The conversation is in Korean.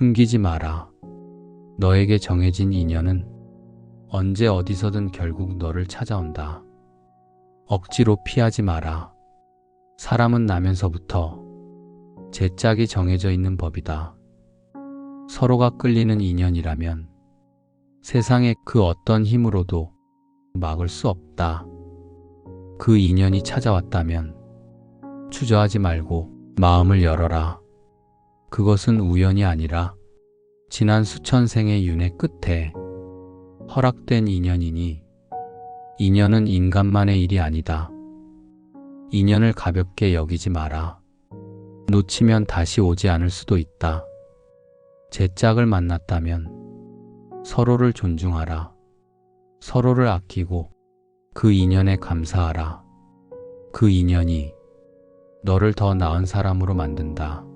숨기지 마라. 너에게 정해진 인연은 언제 어디서든 결국 너를 찾아온다. 억지로 피하지 마라. 사람은 나면서부터 제 짝이 정해져 있는 법이다. 서로가 끌리는 인연이라면 세상의 그 어떤 힘으로도 막을 수 없다. 그 인연이 찾아왔다면 주저하지 말고 마음을 열어라. 그것은 우연이 아니라 지난 수천 생의 윤회 끝에 허락된 인연이니 인연은 인간만의 일이 아니다. 인연을 가볍게 여기지 마라. 놓치면 다시 오지 않을 수도 있다. 제 짝을 만났다면 서로를 존중하라. 서로를 아끼고 그 인연에 감사하라. 그 인연이 너를 더 나은 사람으로 만든다.